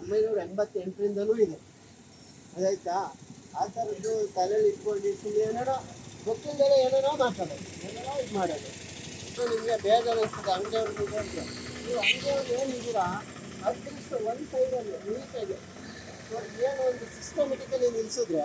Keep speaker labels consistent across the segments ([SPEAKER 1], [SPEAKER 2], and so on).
[SPEAKER 1] ಒಂಬೈನೂರ ಎಂಬತ್ತೆಂಟರಿಂದಲೂ ಇದೆ. ಅದಾಯ್ತಾ? ಆ ಥರದ್ದು ತಲೆಯಲ್ಲಿ ಇಟ್ಕೊಂಡು ಸುಮ್ಮನೆ ಏನೇನೋ ಗೊತ್ತಿಲ್ಲದೆ ಏನೇನೋ ಮಾತಾಡೋದು. ಏನೇನೋ ಇದು ಮಾಡೋದು. ನಿಮಗೆ ಬೇಜಾರು ಅನಿಸ್ತದೆ. ಅಂಗಡಿಯವ್ರಿಗೆ ಅಂತ. ನೀವು ಅಂಗಡಿಯವ್ರು ಏನಿದ್ದೀರಾ ಅಟ್ಲೀಸ್ಟ್ ಒಂದು ಸೈಡಲ್ಲಿ ನೀಟಾಗಿ ಏನೋ ಏನು ಒಂದು ಸಿಸ್ಟಮೆಟಿಕಲಿ ನಿಲ್ಲಿಸಿದ್ರೆ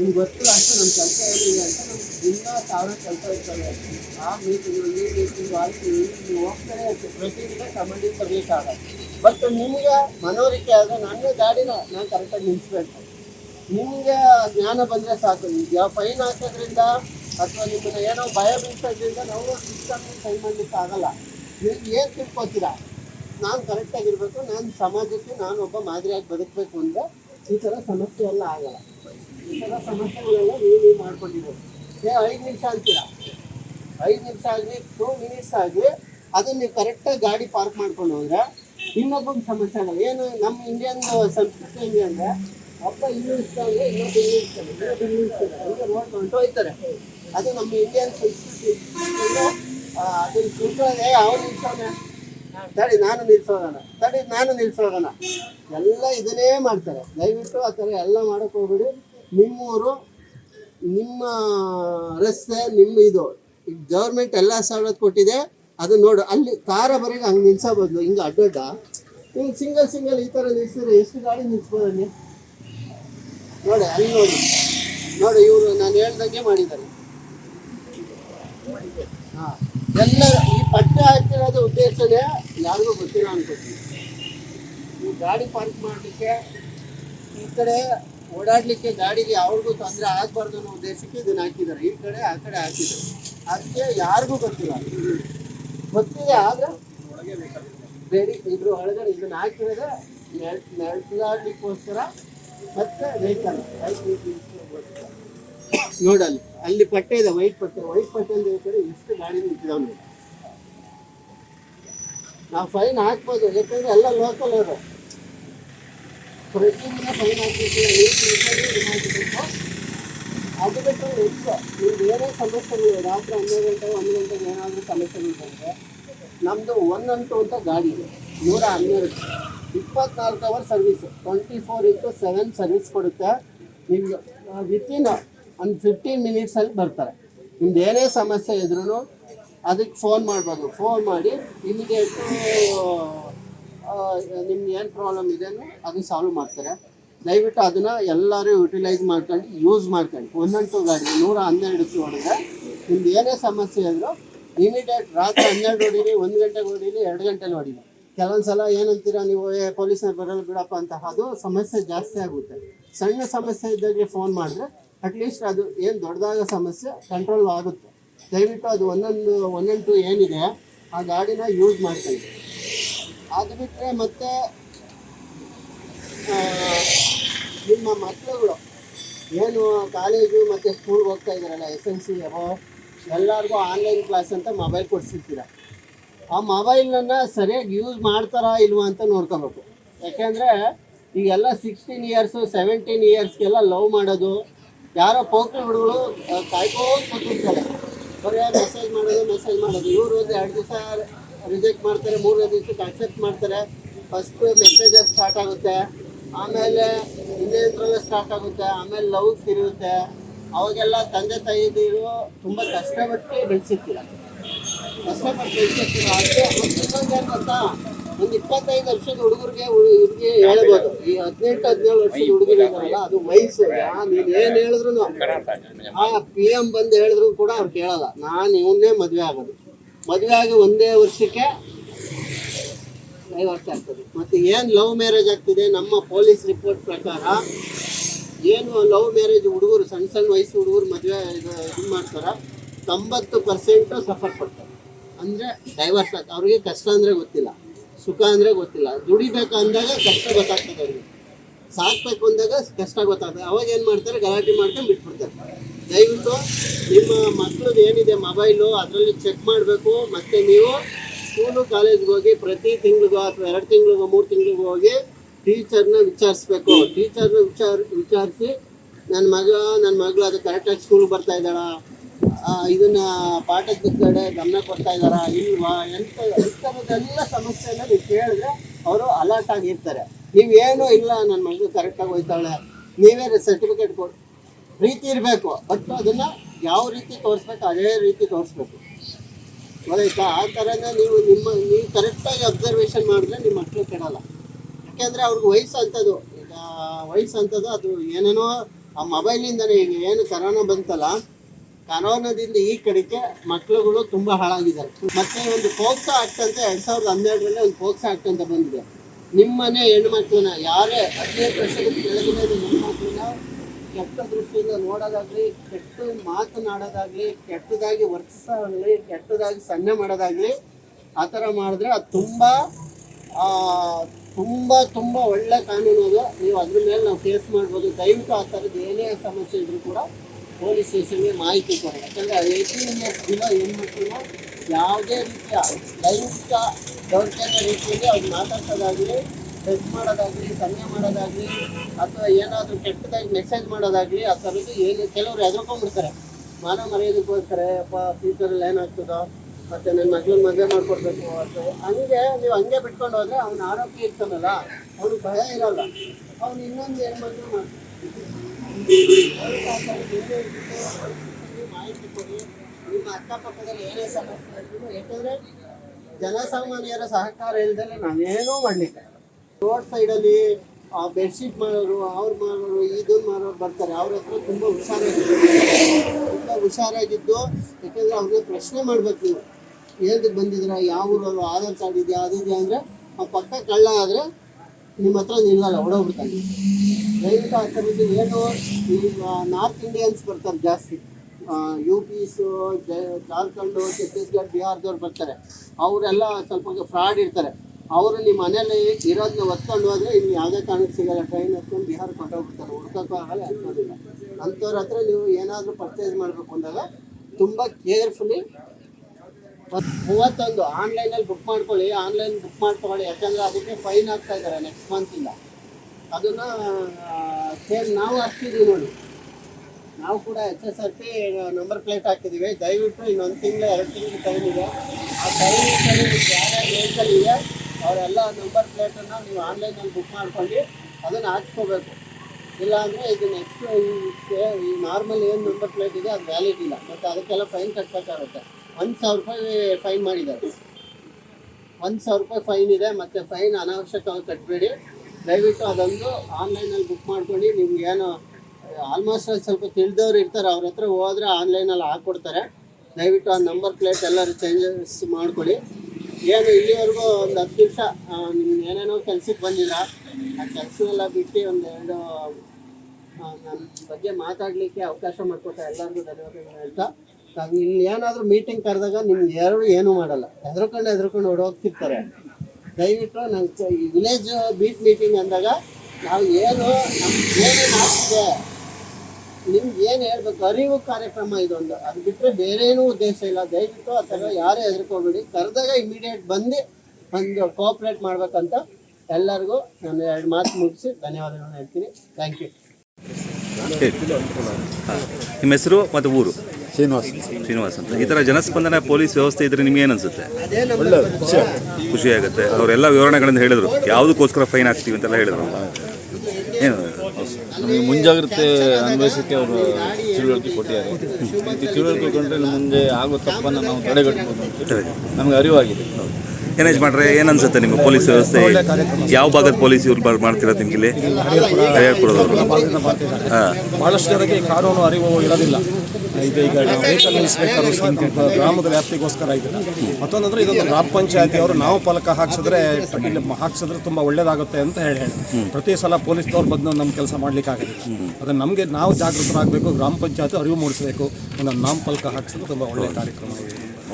[SPEAKER 1] ನಿಮ್ಗೆ ಗೊತ್ತಿಲ್ಲ ಅಷ್ಟು ನಮ್ಮ ಕೆಲಸ ಏನಿದೆ ಅಂತ ನಮ್ಗೆ ದಿನ ಸಾವಿರ ಕೆಲಸ ಇರ್ತದೆ ಆ ಮೀಟಿಂಗು ಈ ಮೀಟಿಂಗು ಆ ಮೀಟಿಂಗ್ ಹೋಗ್ತಾನೆ ಇರ್ತೀವಿ ಪ್ರತಿದಿನ ಬರಲಿಕ್ಕಾಗಲ್ಲ ಬಟ್ ನಿಮಗೆ ಮನವರಿಕೆ ಆದರೆ ನನ್ನ ಗಾಡಿನ, ನಾನು ಕರೆಕ್ಟಾಗಿ ನಿಲ್ಲಿಸ್ಬೇಕು ನಿಮಗೆ ಜ್ಞಾನ ಬಂದರೆ ಸಾಕು. ಯಾವ ಫೈನ್ ಹಾಕೋದ್ರಿಂದ ಅಥವಾ ನಿಮ್ಮನ್ನ ಏನೋ ಭಯ ಬೀಳ್ಸೋದ್ರಿಂದ ನಾವು ಸಿಸ್ಟಮ್ ಕೈ ಮಾಡ್ಲಿಕ್ಕೆ ಆಗಲ್ಲ. ನೀವು ಏನು ತಿಳ್ಕೊತೀರಾ? ನಾನು ಕರೆಕ್ಟಾಗಿರ್ಬೇಕು ನಾನು ಸಮಾಜಕ್ಕೆ ನಾನು ಒಬ್ಬ ಮಾದರಿಯಾಗಿ ಬದುಕಬೇಕು ಅಂದರೆ ಈ ಥರ ಸಮಸ್ಯೆ ಎಲ್ಲ ಆಗಲ್ಲ. ಥರ ಸಮಸ್ಯೆಗಳೆಲ್ಲ ನೀವು ನೀವು ಮಾಡ್ಕೊಂಡಿರೋದು. ಏ ಐದು ನಿಮಿಷ ಅಂತೀರಾ? ಐದು ನಿಮಿಷ ಆಗಲಿ ಟೂ ಮಿನಿಟ್ಸ್ ಆಗಲಿ ಅದನ್ನ ನೀವು ಕರೆಕ್ಟಾಗಿ ಗಾಡಿ ಪಾರ್ಕ್ ಮಾಡ್ಕೊಂಡು ಹೋದ್ರೆ ಇನ್ನೊಬ್ಬನ ಸಮಸ್ಯೆ ಆಗಲ್ಲ. ಏನು ನಮ್ಮ ಇಂಡಿಯನ್ ಸಂಸ್ಕೃತಿ ಹೆಂಗೆ ಅಂದರೆ ಒಬ್ಬ ಇಲ್ಲೂ ಇರ್ತಾನೆ ಇನ್ನೊಬ್ಬ ಇಲ್ಲೂ ಇರ್ತಾನೆ ಇನ್ನೊಬ್ಬ ಇಲ್ಲೂ ಇರ್ತಾನೆ ಹಂಗೆ ರೋಡ್ ಹೊಂಟೋಯ್ತಾರೆ ಅದು ನಮ್ಮ ಇಂಡಿಯನ್ ಸಂಸ್ಕೃತಿ. ಅಂದ್ರೆ, ಅದನ್ನ ತಿಳ್ಕೊಳ್ಳೋದೇ ಅವ್ರು ನಿಲ್ಸೋಣ ತಡಿ ನಾನು ನಿಲ್ಸೋಗೋಣ ತಡಿ ನಾನು ನಿಲ್ಸೋಗೋಣ ಎಲ್ಲ ಇದನ್ನೇ ಮಾಡ್ತಾರೆ. ದಯವಿಟ್ಟು ಆ ಥರ ಎಲ್ಲ ಮಾಡೋಕ್ಕೆ ಹೋಗ್ಬಿಡಿ. ನಿಮ್ಮೂರು, ನಿಮ್ಮ ರಸ್ತೆ, ನಿಮ್ಮ ಇದು. ಗೌರ್ಮೆಂಟ್ ಎಲ್ಲ ಸವಲತ್ತು ಕೊಟ್ಟಿದೆ, ಅದು ನೋಡು, ಅಲ್ಲಿ ಕಾರ ಬರೆಗೆ ಹಂಗೆ ನಿಲ್ಸೋ ಹಿಂಗೆ ಅಡ್ಡಡ್ಡ ಹಿಂಗೆ ಸಿಂಗಲ್ ಸಿಂಗಲ್ ಈ ಥರ ನಿಲ್ಸಿದ್ರೆ ಎಷ್ಟು ಗಾಡಿ ನಿಲ್ಸ್ಬೋದು ಅಲ್ಲಿ? ನೋಡಿ ಅಲ್ಲಿ ನೋಡಿ. ನೋಡಿ, ಇವರು ನಾನು ಹೇಳ್ದಂಗೆ ಮಾಡಿದ್ದಾರೆ. ಹಾಂ. ಎಲ್ಲ ಈ ಪಟ್ಟೆ ಹಾಕಿರೋದು ಉದ್ದೇಶನೇ ಯಾರಿಗೂ ಗೊತ್ತಿಲ್ಲ ಅನ್ಕೋತೀನಿ. ನೀವು ಗಾಡಿ ಪಾರ್ಕ್ ಮಾಡಲಿಕ್ಕೆ ಈ ಕಡೆ ಓಡಾಡಲಿಕ್ಕೆ ಗಾಡಿಗೆ ಯಾವ್ರಿಗೂ ತೊಂದರೆ ಆಗಬಾರ್ದು ಅನ್ನೋ ಉದ್ದೇಶಕ್ಕೆ ಇದನ್ನ ಹಾಕಿದ್ದಾರೆ. ಈ ಕಡೆ, ಆ ಕಡೆ ಹಾಕಿದ್ದಾರೆ. ಅದಕ್ಕೆ ಯಾರಿಗೂ ಗೊತ್ತಿಲ್ಲ. ಗೊತ್ತಿದೆ ಆದ್ರೆ ಬೇರೆ ಇದ್ರ ಒಳಗಡೆ ಇದನ್ನ ಹಾಕಿದ್ರೆ ನೆಡ್ಲಾಡ್ಲಿಕ್ಕೋಸ್ಕರ ಮತ್ತೆ ವೆಹಿಕಲ್ ನೋಡಲ್ಲಿ, ಅಲ್ಲಿ ಪಟ್ಟೆ ಇದೆ, ವೈಟ್ ಪಟ್ಟೆ. ವೈಟ್ ಪಟ್ಟೆ ಈ ಕಡೆ ಇಷ್ಟು ಗಾಡಿ ನಿಂತಿದ್ದಾವೆ ನೋಡಿ. ನಾವು ಫೈನ್ ಹಾಕ್ಬೋದು, ಯಾಕಂದ್ರೆ ಎಲ್ಲ ಲೋಕಲ್ ಅವರು. ಪ್ರತಿದಿನ ಮಾಡ್ಬೇಕು ಅದು ಬಿಟ್ಟು ಹೆಚ್ಚು ನಿಮ್ದು ಏನೇ ಸಮಸ್ಯೆಗಳು ರಾತ್ರಿ ಹನ್ನೆರಡು ಗಂಟೆ ಒಂದು ಗಂಟೆಗೆ ಏನಾದರೂ ಸಮಸ್ಯೆಗಳು ಬಂದರೆ ನಮ್ಮದು ಒನ್ ಒನ್ ಟು ಅಂತ ಗಾಡಿ ಇದೆ. ನೂರ ಹನ್ನೆರಡು. ಇಪ್ಪತ್ನಾಲ್ಕು hour service twenty four into seven service ಕೊಡುತ್ತೆ. ನಿಮ್ಗೆ ವಿತಿನ್ ಒಂದು ಫಿಫ್ಟೀನ್ ಮಿನಿಟ್ಸಲ್ಲಿ ಬರ್ತಾರೆ. ನಿಮ್ದು ಏನೇ ಸಮಸ್ಯೆ ಇದ್ರೂ ಅದಕ್ಕೆ ಫೋನ್ ಮಾಡ್ಬೋದು. ಫೋನ್ ಮಾಡಿ ಇಮಿಡಿಯೇಟು ನಿಮ್ಗೆ ಏನು ಪ್ರಾಬ್ಲಮ್ ಇದೆಯೋ ಅದು ಸಾಲ್ವ್ ಮಾಡ್ತಾರೆ. ದಯವಿಟ್ಟು ಅದನ್ನು ಎಲ್ಲರೂ ಯುಟಿಲೈಸ್ ಮಾಡ್ಕೊಂಡು ಯೂಸ್ ಮಾಡ್ಕೊಂಡು, ಒಂದೊಂದು ಗಾಡಿ ನೂರ ಹನ್ನೆರಡಕ್ಕೆ ಹೊಡೆದ್ರೆ ನಿಮ್ದು ಏನೇ ಸಮಸ್ಯೆ ಆದರೂ ಇಮಿಡಿಯೇಟ್ ರಾತ್ರಿ ಹನ್ನೆರಡು ಹೊಡೀರಿ ಒಂದು ಗಂಟೆಗೆ ಹೊಡೀರಿ ಎರಡು ಗಂಟೆಲಿ ಹೊಡೀರಿ ಕೆಲವೊಂದು ಸಲ ಏನಂತೀರಾ ನೀವು ಪೊಲೀಸ್ನವ್ರು ಬರಲ್ಲ ಬಿಡಪ್ಪ ಅಂತ. ಅದು ಸಮಸ್ಯೆ ಜಾಸ್ತಿ ಆಗುತ್ತೆ. ಸಣ್ಣ ಸಮಸ್ಯೆ ಇದ್ದಾಗೆ ಫೋನ್ ಮಾಡಿದ್ರೆ ಅಟ್ಲೀಸ್ಟ್ ಅದು ಏನು ದೊಡ್ಡದಾದ ಸಮಸ್ಯೆ ಕಂಟ್ರೋಲ್ ಆಗುತ್ತೆ. ದಯವಿಟ್ಟು ಅದು ಒಂದೊಂದು ಒಂದೊಂದು ಏನಿದೆ, ಆ ಗಾಡಿನ ಯೂಸ್ ಮಾಡ್ಕೊಳ್ಳಿ. ಅದು ಬಿಟ್ಟರೆ ಮತ್ತೆ ನಿಮ್ಮ ಮಕ್ಕಳುಗಳು ಏನು ಕಾಲೇಜು ಮತ್ತು ಸ್ಕೂಲ್ಗೆ ಹೋಗ್ತಾ ಇದ್ದಾರಲ್ಲ ಎಸ್ ಎಲ್ ಸಿ ಎಲ್ಲರಿಗೂ ಆನ್ಲೈನ್ ಕ್ಲಾಸ್ ಅಂತ ಮೊಬೈಲ್ ಕೊಡಿಸಿರ್ತೀರ. ಆ ಮೊಬೈಲನ್ನು ಸರಿಯಾಗಿ ಯೂಸ್ ಮಾಡ್ತಾರಾ ಇಲ್ವಾ ಅಂತ ನೋಡ್ಕೋಬೇಕು. ಯಾಕೆಂದರೆ, ಈಗೆಲ್ಲ ಸಿಕ್ಸ್ಟೀನ್ ಇಯರ್ಸು ಸೆವೆಂಟೀನ್ ಇಯರ್ಸ್ಗೆಲ್ಲ ಲವ್ ಮಾಡೋದು, ಯಾರೋ ಪೋಕ್ರಿ ಹುಡುಗರು ಕಾಯ್ಕೊಂಡು ಕೂತಿರ್ತಾರೆ. ಬರೀ ಮೆಸೇಜ್ ಮಾಡೋದು ಮೆಸೇಜ್ ಮಾಡೋದು. ಇವರು ಒಂದು ಎರಡು ದಿವಸ ರಿಜೆಕ್ಟ್ ಮಾಡ್ತಾರೆ, ಮೂರನೇ ದಿವಸಕ್ಕೆ ಅಕ್ಸೆಪ್ಟ್ ಮಾಡ್ತಾರೆ. ಫಸ್ಟ್ ಮೆಸೇಜಸ್ ಸ್ಟಾರ್ಟ್ ಆಗುತ್ತೆ. ಆಮೇಲೆ ಇನ್ನೇಂದ್ರಲ್ಲ ಸ್ಟಾರ್ಟ್ ಆಗುತ್ತೆ. ಆಮೇಲೆ ಲವ್ ತಿರುಗುತ್ತೆ. ಅವಾಗೆಲ್ಲ ತಂದೆ ತಾಯಿದಿರು ತುಂಬ ಕಷ್ಟಪಟ್ಟು ಬೆಳೆಸಿರ್ತೀರ. ಕಷ್ಟಪಟ್ಟು ಇನ್ನೊಂದು ಏನು ಒಂದು ಇಪ್ಪತ್ತೈದು ವರ್ಷದ ಹುಡುಗರಿಗೆ ಹುಡುಗಿ ಹೇಳ್ಬೋದು. ಈ ಹದಿನೆಂಟು, ಹದಿನೇಳು ವರ್ಷದ ಹುಡುಗರು ಅದು ವಯಸ್ಸು. ನೀನು ಏನ್ ಹೇಳಿದ್ರು ಆ ಪಿ ಎಂ ಬಂದು ಹೇಳಿದ್ರು ಕೂಡ ಅವ್ರು ಕೇಳಲ್ಲ. ನಾನು ಇವನ್ನೇ ಮದುವೆ ಆಗೋದು. ಮದುವೆ ಆಗಿ ಒಂದೇ ವರ್ಷಕ್ಕೆ ಡೈವರ್ಸ್ ಆಗ್ತದೆ. ಮತ್ತೆ ಏನು ಲವ್ ಮ್ಯಾರೇಜ್ ಆಗ್ತಿದೆ? ನಮ್ಮ ಪೊಲೀಸ್ ರಿಪೋರ್ಟ್ ಪ್ರಕಾರ ಏನು ಲವ್ ಮ್ಯಾರೇಜ್ ಹುಡುಗರು ಸಣ್ಣ ಸಣ್ಣ ವಯಸ್ಸು ಹುಡುಗರು ಮದುವೆ ಇದು ಇದು ಮಾಡ್ತಾರ, ತೊಂಬತ್ತು ಪರ್ಸೆಂಟು ಸಫರ್ ಪಡ್ತಾರೆ. ಅಂದರೆ ಡೈವರ್ಸ್ ಆಗ್ತದೆ ಅವ್ರಿಗೆ ಕಷ್ಟ ಅಂದರೆ ಗೊತ್ತಿಲ್ಲ, ಸುಖ ಅಂದರೆ ಗೊತ್ತಿಲ್ಲ. ದುಡಿಬೇಕು ಅಂದಾಗ ಕಷ್ಟ ಗೊತ್ತಾಗ್ತದೆ ಅವ್ರಿಗೆ. ಸಾಕ್ಬೇಕು ಅಂದಾಗ ಕಷ್ಟ ಗೊತ್ತಾಗ್ತದೆ. ಅವಾಗ ಏನು ಮಾಡ್ತಾರೆ? ಗಲಾಟೆ ಮಾಡ್ಕೊಂಡು ಬಿಟ್ಬಿಡ್ತಾರೆ. ದಯವಿಟ್ಟು ನಿಮ್ಮ ಮಕ್ಳದ್ದು ಏನಿದೆ ಮೊಬೈಲು, ಅದರಲ್ಲಿ ಚೆಕ್ ಮಾಡಬೇಕು. ಮತ್ತು ನೀವು ಸ್ಕೂಲು ಕಾಲೇಜ್ಗೆ ಹೋಗಿ ಪ್ರತಿ ತಿಂಗಳಿಗೋ ಅಥವಾ ಎರಡು ತಿಂಗಳಿಗೋ, ಮೂರು ತಿಂಗಳಿಗೂ ಹೋಗಿ ಟೀಚರ್ನ ವಿಚಾರಿಸ್ಬೇಕು. ಟೀಚರ್ನ ವಿಚಾರ, ವಿಚಾರಿಸಿ ನನ್ನ ಮಗ ನನ್ನ ಮಗಳು ಅದು ಕರೆಕ್ಟಾಗಿ ಸ್ಕೂಲ್ಗೆ ಬರ್ತಾ ಇದ್ದಾಳ? ಇದನ್ನು ಪಾಠದ ಕಡೆ ಗಮನ ಕೊಡ್ತಾ ಇದ್ದಾರಾ, ಇಲ್ವಾ? ಎಂತ ಥರದ್ದೆಲ್ಲ ಸಮಸ್ಯೆನ ನೀವು ಕೇಳಿದ್ರೆ ಅವರು ಅಲರ್ಟ್ ಆಗಿರ್ತಾರೆ. ನೀವೇನು ಇಲ್ಲ ನನ್ನ ಮಗಳು ಕರೆಕ್ಟಾಗಿ ಹೋಯ್ತಾಳೆ ನೀವೇ ಸರ್ಟಿಫಿಕೇಟ್ ಕೊಡಿ ಪ್ರೀತಿ ಇರಬೇಕು ಬಟ್ ಅದನ್ನು ಯಾವ ರೀತಿ ತೋರಿಸ್ಬೇಕು, ಅದೇ ರೀತಿ ತೋರಿಸ್ಬೇಕು. ಗೊತ್ತಾಯ್ತಾ? ಆ ಥರನೇ ನೀವು ನಿಮ್ಮ, ನೀವು ಕರೆಕ್ಟಾಗಿ ಅಬ್ಸರ್ವೇಷನ್ ಮಾಡಿದ್ರೆ ನಿಮ್ಮ ಮಕ್ಕಳು ಕೆಡಲ್ಲ. ಯಾಕೆಂದರೆ ಅವ್ರಿಗೆ ವಯಸ್ಸು ಅಂಥದ್ದು ಈಗ ವಯಸ್ಸು ಅದು ಏನೇನೋ ಆ ಮೊಬೈಲಿಂದನೇ ಈಗ ಏನು ಕರೋನಾ ಬಂತಲ್ಲ ಕರೋನಾದಿಂದ ಈ ಕಡೆಗೆ ಮಕ್ಕಳುಗಳು ತುಂಬ ಹಾಳಾಗಿದ್ದಾರೆ. ಮತ್ತು ಒಂದು ಪೋಕ್ಸೋ ಆಕ್ಟ್ ಅಂತ ಎರಡು ಸಾವಿರದ ಹನ್ನೆರಡರಲ್ಲಿ ಒಂದು ಪೋಕ್ಸೋ ಆಕ್ಟ್ ಅಂತ ಬಂದಿದೆ. ನಿಮ್ಮನೆ ಹೆಣ್ಮಕ್ಳನ್ನ ಯಾರೇ ಹದಿನೈದು ವರ್ಷದಲ್ಲಿ ಹೆಣ್ಮಕ್ಳನ್ನ ಕೆಟ್ಟ ದೃಷ್ಟಿಯಿಂದ ನೋಡೋದಾಗ್ಲಿ, ಕೆಟ್ಟ ಮಾತನಾಡೋದಾಗ್ಲಿ, ಕೆಟ್ಟದಾಗಿ ವರ್ತಿಸೋದಾಗ್ಲಿ, ಕೆಟ್ಟದಾಗಿ ಸನ್ನೆ ಮಾಡೋದಾಗ್ಲಿ, ಆ ಥರ ಮಾಡಿದ್ರೆ ಅದು ತುಂಬ ತುಂಬ ತುಂಬ ಒಳ್ಳೆ ಕಾನೂನು ಅದು. ನೀವು ಅದ್ರ ಮೇಲೆ ನಾವು ಕೇಸ್ ಮಾಡ್ಬೋದು. ದಯವಿಟ್ಟು ಆ ಥರದ್ದು ಏನೇ ಸಮಸ್ಯೆ ಇದ್ರೂ ಕೂಡ ಪೊಲೀಸ್ ಸ್ಟೇಷನ್ಗೆ ಮಾಹಿತಿ ಕೊಡಿ. ಯಾಕಂದರೆ ಏಯ್ಟೀನ್ ಇಯರ್ಸ್ ಬಿಲೋ ಹೆಣ್ಮಕ್ಳನ್ನ ಯಾವುದೇ ರೀತಿಯ ಲೈಂಗಿಕ ದೌರ್ಜನ್ಯ ರೀತಿಯಲ್ಲಿ ಅವ್ರು ಮಾತಾಡ್ಸೋದಾಗಲಿ ಟಚ್ ಮಾಡೋದಾಗಲಿ ಸನ್ನೆ ಮಾಡೋದಾಗಲಿ, ಅಥವಾ ಏನಾದರೂ ಕೆಟ್ಟದಾಗಿ ಮೆಸೇಜ್ ಮಾಡೋದಾಗಲಿ, ಆ ಥರದ್ದು ಏನು ಕೆಲವರು ಹೆದರ್ಕೊಂಡ್ಬಿಡ್ತಾರೆ. ಮಾನವ ಮರ್ಯಾದಕ್ಕೋಸ್ಕರ ಅಪ್ಪ ಫ್ಯೂಚರಲ್ಲಿ ಏನಾಗ್ತದೋ ಮತ್ತು ನನ್ನ ಮಗಳನ್ನ ಮದುವೆ ಮಾಡಿಕೊಡ್ಬೇಕು ಅಂತ. ಹಂಗೆ ನೀವು ಹಂಗೆ ಬಿಟ್ಕೊಂಡು ಹೋದರೆ ಅವ್ನ ಆರೋಗ್ಯ ಇರ್ತಾನಲ್ಲ ಅವ್ನಿಗೆ ಭಯ ಇರಲ್ಲ. ಅವ್ನು ಇನ್ನೊಂದು ಹೆಣ್ಮಕ್ಳು ಮಾಡ್ತಾನೆ ಮಾಹಿತಿ ಕೊಡಿ ನಿಮ್ಮ ಅಕ್ಕಪಕ್ಕದಲ್ಲಿ ಏನೇ ಸಮಸ್ಯೆ ಯಾಕಂದ್ರೆ ಜನಸಾಮಾನ್ಯರ ಸಹಕಾರ ಇಲ್ಲದೆ ನಾನೇನೂ ಮಾಡ್ಲಿಕ್ಕೆ ರೋಡ್ ಸೈಡಲ್ಲಿ ಆ ಬೆಡ್ಶೀಟ್ ಮಾರೋರು ಅವ್ರು ಮಾರೋರು ಇದನ್ನ ಮಾರೋರು ಬರ್ತಾರೆ. ಅವ್ರ ಹತ್ರ ತುಂಬ ಹುಷಾರಾಗಿದ್ದು. ತುಂಬ ಹುಷಾರಾಗಿದ್ದು. ಯಾಕಂದ್ರೆ ಅವ್ರನ್ನ ಪ್ರಶ್ನೆ ಮಾಡ್ಬೇಕು ನೀವು. ಏನಕ್ಕೆ ಬಂದಿದ್ರ ಯಾವ ಊರವರು ಆಧಾರ್ ಕಾರ್ಡ್ ಇದೆಯಾ? ಅದಿದೆಯಾ ಅಂದರೆ, ಆ ಪಕ್ಕ ಕಳ್ಳ ಆದರೆ ನಿಮ್ಮ ಹತ್ರ ನಿಲ್ಲಲ್ಲ ಹೊಡೋಗ್ಬಿಡ್ತಾನೆ ದಯವಿಟ್ಟು ಆ ಥರದ್ದು ಏನು ಈ ನಾರ್ತ್ ಇಂಡಿಯನ್ಸ್ ಬರ್ತಾರೆ ಜಾಸ್ತಿ. ಯು ಪಿಸು ಜಾರ್ಖಂಡು ಛತ್ತೀಸ್ಗಢ ಬಿಹಾರದವ್ರು ಬರ್ತಾರೆ. ಅವರೆಲ್ಲ ಸ್ವಲ್ಪ ಫ್ರಾಡ್ ಇರ್ತಾರೆ. ಅವರು ನಿಮ್ಮ ಮನೇಲಿ ಇರೋದನ್ನ ಹೊತ್ಕೊಂಡು ಹೋದರೆ ಇನ್ನು ಯಾವುದೇ ಕಾರಣಕ್ಕೆ ಸಿಗಲ್ಲ. ಟ್ರೈನ್ ಹತ್ಕೊಂಡು ಬಿಹಾರ ಕೊಂಡೋಗ್ಬಿಡ್ತಾರೆ ಹುಡ್ಕೋಕ್ಕೂ ಆಗಲ್ಲ ಹಾಕೋದಿಲ್ಲ ಅಂಥವ್ರ ಹತ್ರ ನೀವು ಏನಾದರೂ ಪರ್ಚೇಸ್ ಮಾಡಬೇಕು ಅಂದಾಗ ತುಂಬ ಕೇರ್ಫುಲಿ ಮೂವತ್ತೊಂದು ಆನ್ಲೈನಲ್ಲಿ ಬುಕ್ ಮಾಡ್ಕೊಳ್ಳಿ. ಆನ್ಲೈನ್ ಬುಕ್ ಮಾಡ್ಕೊಳ್ಳಿ. ಯಾಕಂದರೆ ಅದಕ್ಕೆ ಫೈನ್ ಆಗ್ತಾ ಇದ್ದಾರೆ ನೆಕ್ಸ್ಟ್ ಮಂತಿಂದ ಅದನ್ನು ಸೇಮ್ ನಾವು ಹಾಕ್ತಿದ್ದೀವಿ ನೋಡಿ. ನಾವು ಕೂಡ H S R P number plate ಹಾಕಿದ್ದೀವಿ ದಯವಿಟ್ಟು ಇನ್ನೊಂದು ತಿಂಗಳು, ಎರಡು ತಿಂಗಳು ಟೈಮ್ ಇದೆ. ಆ ಟೈಮ್ ಯಾರ್ಯಾರು ವೆಹಿಕಲ್ ಇದೆ ಅವರೆಲ್ಲ ನಂಬರ್ ಪ್ಲೇಟನ್ನು ನೀವು ಆನ್ಲೈನಲ್ಲಿ ಬುಕ್ ಮಾಡ್ಕೊಂಡು ಅದನ್ನು ಹಾಕ್ಸ್ಕೋಬೇಕು. ಇಲ್ಲಾಂದರೆ ಇದು ನೆಕ್ಸ್ಟ್ ಈ ನಾರ್ಮಲ್ ಏನು ನಂಬರ್ ಪ್ಲೇಟ್ ಇದೆ ಅದು ವ್ಯಾಲಿಡ್ ಇಲ್ಲ. ಮತ್ತು ಅದಕ್ಕೆಲ್ಲ ಫೈನ್ ಕಟ್ಟಬೇಕಾಗುತ್ತೆ ಒಂದು ಸಾವಿರ ರೂಪಾಯಿ ಫೈನ್ ಮಾಡಿದ್ದಾರೆ. ಒಂದು ಸಾವಿರ ರೂಪಾಯಿ ಫೈನ್ ಇದೆ, ಮತ್ತು ಫೈನ್ ಅನಾವಶ್ಯಕವಾಗಿ ಕಟ್ಟಬೇಡಿ ದಯವಿಟ್ಟು ಅದೊಂದು ಆನ್ಲೈನಲ್ಲಿ ಬುಕ್ ಮಾಡ್ಕೊಂಡು ನಿಮ್ಗೆ ಏನು ಆಲ್ಮೋಸ್ಟ್ ಅಲ್ಲಿ ಸ್ವಲ್ಪ ತಿಳಿದವ್ರು ಇರ್ತಾರೆ, ಅವ್ರ ಹತ್ರ ಹೋದರೆ ಆನ್ಲೈನಲ್ಲಿ ಹಾಕ್ಕೊಡ್ತಾರೆ. ದಯವಿಟ್ಟು ಆ ನಂಬರ್ ಪ್ಲೇಟ್ ಎಲ್ಲರೂ ಚೇಂಜಸ್ ಮಾಡ್ಕೊಳ್ಳಿ. ಏನು ಇಲ್ಲಿವರೆಗೂ ಒಂದು ಹತ್ತು ದಿವಸ ನಿಮ್ಗೆ ಏನೇನೋ ಕೆಲ್ಸಕ್ಕೆ ಬಂದಿಲ್ಲ ಆ ಕೆಲಸನೆಲ್ಲ ಬಿಟ್ಟು ಒಂದು ಎರಡು ನನ್ನ ಬಗ್ಗೆ ಮಾತಾಡಲಿಕ್ಕೆ ಅವಕಾಶ ಮಾಡಿಕೊಟ್ಟ ಎಲ್ಲರಿಗೂ ಧನ್ಯವಾದಗಳು ಹೇಳ್ತಾ. ನಾವು ಇಲ್ಲಿ ಏನಾದರೂ ಮೀಟಿಂಗ್ ಕರೆದಾಗ ನಿಮ್ಗೆ ಯಾರು ಏನೂ ಮಾಡಲ್ಲ. ಹೆದರ್ಕೊಂಡು ಹೆದರ್ಕೊಂಡು ಓಡೋಗ್ತಿರ್ತಾರೆ. ದಯವಿಟ್ಟು ನಂಗೆ ಈ ವಿಲೇಜ್ ಬೀಟ್ ಮೀಟಿಂಗ್ ಅಂದಾಗ ನಾವು ಏನು, ನಮ್ಗೆ ಏನೇನು ಆಗ್ತಿದೆ ನಿಮ್ಗೆ ಏನು ಹೇಳ್ಬೇಕು? ಅರಿವು ಕಾರ್ಯಕ್ರಮ ಇದೊಂದು. ಅದು ಬಿಟ್ಟರೆ ಬೇರೆ ಏನೂ ಉದ್ದೇಶ ಇಲ್ಲ. ದಯವಿಟ್ಟು ಅಥವಾ ಥರ ಯಾರೇ ಹೆದರ್ಕೋಬೇಡಿ. ಕರೆದಾಗ ಇಮಿಡಿಯೇಟ್ ಬಂದು ಒಂದು ಕೋಆಪ್ರೇಟ್ ಮಾಡ್ಬೇಕಂತ ಎಲ್ಲರಿಗೂ ನಾನು ಎರಡು ಮಾತು ಮುಗಿಸಿ ಧನ್ಯವಾದಗಳನ್ನ ಹೇಳ್ತೀನಿ. ಥ್ಯಾಂಕ್ ಯು
[SPEAKER 2] ನಿಮ್ಮ ಹೆಸರು ಮತ್ತು ಊರು?
[SPEAKER 3] ಶ್ರೀನಿವಾಸ್.
[SPEAKER 2] ಶ್ರೀನಿವಾಸ್ ಅಂತ. ಈ ಥರ ಜನಸ್ಪಂದನ ಪೊಲೀಸ್ ವ್ಯವಸ್ಥೆ ಇದ್ರೆ ನಿಮ್ಗೆ ಏನು ಅನ್ಸುತ್ತೆ ಖುಷಿ ಆಗುತ್ತೆ. ಅವರೆಲ್ಲ ವಿವರಣೆಗಳನ್ನು ಹೇಳಿದರು. ಯಾವುದಕ್ಕೋಸ್ಕರ ಫೈನ್ ಹಾಕ್ತೀವಿ ಅಂತೆಲ್ಲ ಹೇಳಿದ್ರು. ಏನು?
[SPEAKER 3] ನಮಗೆ ಮುಂಜಾಗ್ರತೆ ಅನ್ವಯಿಸಕ್ಕೆ ಅವರು ತಿಳುವಳಿಕೆ ಕೊಟ್ಟಿದ್ದಾರೆ. ಈ ತಿಳುವಳಿಕೆ ಕೊಟ್ಟರೆ ಮುಂದೆ ಆಗೋ ತಪ್ಪನ್ನು ನಾವು ತಡೆಗಟ್ಟಬಹುದು ಅಂತ ನಮಗೆ ಅರಿವಾಗಿದೆ.
[SPEAKER 2] ಏನು ಮಾಡ್ರೆ ಏನು ಅನ್ಸುತ್ತೆ ನಿಮ್ಮ ಪೊಲೀಸ್ ವ್ಯವಸ್ಥೆ ಯಾವ ಭಾಗದ ಪೊಲೀಸ್ ಇವ್ರು ಮಾಡ್ತೀರಾ ನಿಮ್ಗೆ ಇಲ್ಲಿ? ಹರಿಯಾರ್ಪುರದವರು ಹಾಂ.
[SPEAKER 4] ಬಹಳಷ್ಟು ಜನರಿಗೆ ಕಾನೂನು ಅರಿವು ಇರೋದಿಲ್ಲ. ಇದು ಈಗ ವೆಹಿಕಲ್ ಇನ್ಸ್ಪೆಕ್ಟರ್ ಗ್ರಾಮದ ವ್ಯಾಪ್ತಿಗೋಸ್ಕರ ಇದನ್ನ ಮತ್ತೊಂದಂದ್ರೆ ಇದೊಂದು ಗ್ರಾಮ ಪಂಚಾಯತಿ ಅವರು ನಾವು ಫಲಕ ಹಾಕ್ಸಿದ್ರೆ ಇಲ್ಲಿ ಹಾಕ್ಸಿದ್ರೆ ತುಂಬಾ ಒಳ್ಳೇದಾಗುತ್ತೆ ಅಂತ ಹೇಳಿ ಹೇಳಿ. ಪ್ರತಿ ಸಲ ಪೊಲೀಸ್ನವ್ರು ಬಂದು ನಮ್ಮ ಕೆಲಸ ಮಾಡ್ಲಿಕ್ಕೆ ಆಗೋದಿಲ್ಲ ಅದನ್ನ ನಮಗೆ ನಾವು ಜಾಗೃತರಾಗಬೇಕು ಗ್ರಾಮ ಪಂಚಾಯತ್ ಅರಿವು ಮೂಡಿಸಬೇಕು ಒಂದು ನಾಮ ಫಲಕ ಹಾಕ್ಸಿದ್ರೆ ತುಂಬಾ ಒಳ್ಳೆಯ ಕಾರ್ಯಕ್ರಮ.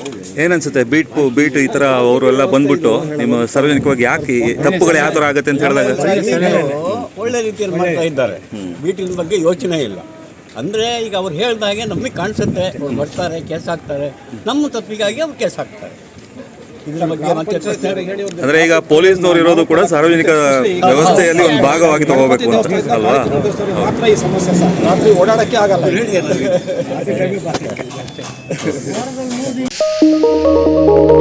[SPEAKER 4] ಇದೆ
[SPEAKER 2] ಏನು ಅನ್ಸುತ್ತೆ ಬೀಟ್ ಪು- ಬೀಟ್ ಈ ತರ ಅವರು ಎಲ್ಲ ಬಂದ್ಬಿಟ್ಟು ನಿಮ್ಮ ಸಾರ್ವಜನಿಕವಾಗಿ ಯಾಕೆ ಈ ತಪ್ಪುಗಳು ಯಾವ ಥರ ಆಗುತ್ತೆ ಅಂತ ಹೇಳಿದಾಗ?
[SPEAKER 5] ಒಳ್ಳೆ ರೀತಿಯಲ್ಲಿ ಮಾಡ್ತಾ ಇದ್ದಾರೆ. ಬೀಟಿನ ಬಗ್ಗೆ ಯೋಚನೆ ಇಲ್ಲ. ಅಂದರೆ ಈಗ ಅವ್ರು ಹೇಳ್ದಾಗೆ ನಮಗೆ ಕಾಣಿಸುತ್ತೆ. ಅವ್ರು ಬರ್ತಾರೆ ಕೇಸ್ ಹಾಕ್ತಾರೆ. ನಮ್ಮ ತಪ್ಪಿಗಾಗಿ ಅವ್ರು ಕೇಸ್ ಹಾಕ್ತಾರೆ. ಇದ್ರ ಬಗ್ಗೆ ಮತ್ತೆ ಪ್ರಶ್ನೆ
[SPEAKER 2] ಅಂದ್ರೆ ಈಗ ಪೊಲೀಸ್ನವ್ರು ಇರೋದು ಕೂಡ ಸಾರ್ವಜನಿಕ ವ್ಯವಸ್ಥೆಯಲ್ಲಿ ಒಂದು ಭಾಗವಾಗಿ ತಗೋಬೇಕು ಅಂತ ಅಲ್ವಾ?
[SPEAKER 4] ಮಾತ್ರ ಈ ಸಮಸ್ಯೆ ಸರ್ ರಾತ್ರಿ ಓಡಾಡಕ್ಕೆ ಆಗಲ್ಲ. Guarda el